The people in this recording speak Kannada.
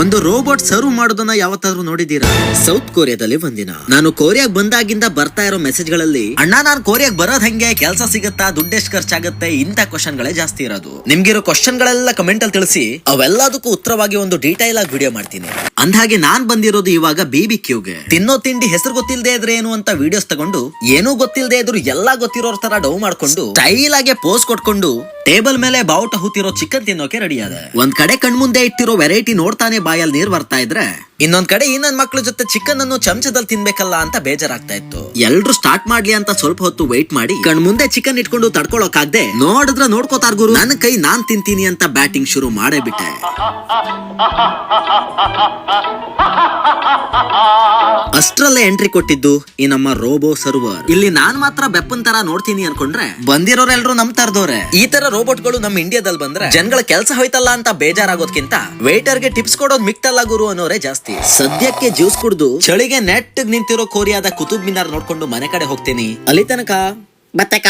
ಒಂದು ರೋಬೋಟ್ ಸರ್ವ್ ಮಾಡೋದನ್ನ ಯಾವತ್ತಾದ್ರೂ ನೋಡಿದೀರಾ ಸೌತ್ ಕೊರಿಯಾದಲ್ಲಿ ಒಂದಿನ. ನಾನು ಕೊರಿಯಾಗ್ ಬಂದಾಗಿಂದ ಬರ್ತಾ ಇರೋ ಮೆಸೇಜ್ಗಳಲ್ಲಿ ಅಣ್ಣ, ನಾನು ಕೊರಿಯಾಗ್ ಬರೋದ್ ಹೆಂಗೆ? ಕೆಲಸ ಸಿಗುತ್ತಾ? ದುಡ್ಡೆಷ್ಟು ಖರ್ಚಾಗತ್ತೆ? ಇಂತ ಕ್ವಶನ್ ಗಳೇ ಜಾಸ್ತಿ ಇರೋದು. ನಿಮ್ಗಿರೋ ಕ್ವಶನ್ ಗಳೆಲ್ಲ ಕಮೆಂಟ್ ಅಲ್ಲಿ ತಿಳಿಸಿ, ಅವೆಲ್ಲದಕ್ಕೂ ಉತ್ತರವಾಗಿ ಒಂದು ಡೀಟೈಲ್ ಆಗಿ ವಿಡಿಯೋ ಮಾಡ್ತೀನಿ. ಅಂದ್ಹಾಗೆ ನಾನ್ ಬಂದಿರೋದು ಇವಾಗ ಬೇಬಿ ಕ್ಯೂಗೆ. ತಿನ್ನೋ ತಿಂಡಿ ಹೆಸರು ಗೊತ್ತಿಲ್ಲದೆ ಇದ್ರೆ ಏನು ಅಂತ ವಿಡಿಯೋಸ್ ತಗೊಂಡು, ಏನೂ ಗೊತ್ತಿಲ್ಲದೆ ಇದ್ರು ಎಲ್ಲಾ ಗೊತ್ತಿರೋರ್ ತರ ಡೌ ಮಾಡ್ಕೊಂಡು, ಸ್ಟೈಲ್ ಆಗಿ ಪೋಸ್ ಕೊಟ್ಕೊಂಡು ಟೇಬಲ್ ಮೇಲೆ ಬಾವುಟ ಹೂತಿರೋ ಚಿಕನ್ ತಿನ್ನೋಕೆ ರೆಡಿ ಅದ ಒಂದ್ ಕಡೆ ಕಣ್ಮುಂದೆ ಇಟ್ಟಿರೋ ವೆರೈಟಿ ನೋಡ್ತಾನೆ ಬಾಯಲ್ಲಿ ನೀರ್ ಬರ್ತಾ ಇದ್ರೆ, ಇನ್ನೊಂದ್ ಕಡೆ ಇನ್ನೊಂದ್ ನನ್ ಮಕ್ಳ ಜೊತೆ ಚಿಕನ್ ಅನ್ನು ಚಮಚದಲ್ಲಿ ತಿನ್ಬೇಕಲ್ಲ ಅಂತ ಬೇಜಾರಾಗ್ತಾ ಇತ್ತು. ಎಲ್ರು ಸ್ಟಾರ್ಟ್ ಮಾಡ್ಲಿ ಅಂತ ಸ್ವಲ್ಪ ಹೊತ್ತು ವೈಟ್ ಮಾಡಿ ಕಣ್ ಮುಂದೆ ಚಿಕನ್ ಇಟ್ಕೊಂಡು ತಡ್ಕೊಳಕಾಗ್ದೆ ನೋಡಿದ್ರೆ ನೋಡ್ಕೋತಾರ್ ಗುರು ನನ್ನ ಕೈ ನಾನ್ ತಿಂತೀನಿ ಅಂತ ಬ್ಯಾಟಿಂಗ್ ಶುರು ಮಾಡೇ ಬಿಟ್ಟೆ. ಅಷ್ಟ್ರಲ್ಲೇ ಎಂಟ್ರಿ ಕೊಟ್ಟಿದ್ದು ಈ ನಮ್ಮ ರೋಬೋ ಸರ್ವರ್. ಇಲ್ಲಿ ನಾನ್ ಮಾತ್ರ ಬೆಪ್ಪನ್ ತರ ನೋಡ್ತೀನಿ ಅನ್ಕೊಂಡ್ರೆ ಬಂದಿರೋರೆಲ್ರು ನಮ್ ತರದವ್ರೆ ಈ ತರ ರೋಬೋಟ್ಗಳು ನಮ್ ಇಂಡಿಯಾದಲ್ಲಿ ಬಂದ್ರೆ ಜನಗಳ ಕೆಲಸ ಹೋಯ್ತಲ್ಲ ಅಂತ ಬೇಜಾರಾಗೋದ್ಕಿಂತ ವೇಟರ್ಗೆ ಟಿಪ್ಸ್ ಕೊಡೋದ್ ಮಿಕ್ತಲ್ಲ ಗುರು ಅನ್ನೋರೇ ಜಾಸ್ತಿ. ಸದ್ಯಕ್ಕೆ ಜ್ಯೂಸ್ ಕುಡ್ದು ಚಳಿಗೆ ನೆಟ್ ನಿಂತಿರೋ ಕೊರಿಯಾದ ಕುತುಬ್ ಮಿನಾರ್ ನೋಡ್ಕೊಂಡು ಮನೆ ಕಡೆ ಹೋಗ್ತೀನಿ. ಅಲ್ಲಿ ತನಕ. ಬತ್ತಕ.